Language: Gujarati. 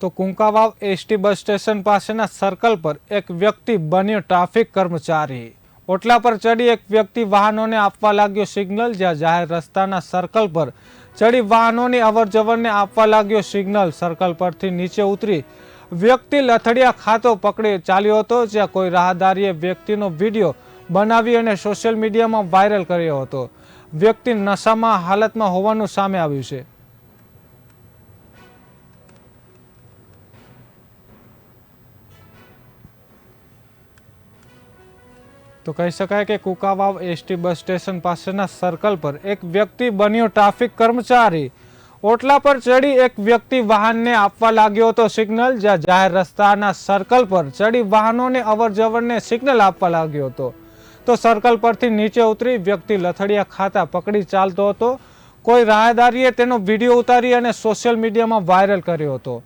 તો કુંકાવાવ એસટી બસ સ્ટેશન પાસેના સર્કલ પર એક વ્યક્તિ બન્યો ટ્રાફિક કર્મચારી. ઓટલા પર ચડી એક વ્યક્તિ વાહનોને આપવા લાગ્યો સિગ્નલ, જ્યાં જાહેર રસ્તાના સર્કલ પર ચડી વાહનોની અવરજવરને આપવા લાગ્યો સિગ્નલ. સર્કલ પરથી નીચે ઉતરી વ્યક્તિ લથડિયા ખાતો પકડી ચાલ્યો હતો, જ્યાં કોઈ રાહદારીએ વ્યક્તિનો વીડિયો બનાવી અને સોશિયલ મીડિયામાં વાયરલ કર્યો હતો. વ્યક્તિ નશામાં હાલતમાં હોવાનું સામે આવ્યું છે. તો કહી શકાય કે કુકાવાવ એસટી બસ સ્ટેશન પાસેના સર્કલ પર એક વ્યક્તિ બન્યો ટ્રાફિક કર્મચારી. ઓટલા પર ચડી એક વ્યક્તિ વાહનને આપવા લાગ્યો હતો સિગ્નલ જ્યાં જાહેર રસ્તાના સર્કલ પર ચડી વાહનોને અવરજવરને સિગ્નલ આપવા લાગ્યો હતો. તો સર્કલ પરથી નીચે ઉતરી વ્યક્તિ લથડિયા ખાતા પકડી ચાલતો હતો. કોઈ રાહદારીએ તેનો વીડિયો ઉતારી અને સોશિયલ મીડિયામાં વાયરલ કર્યો હતો.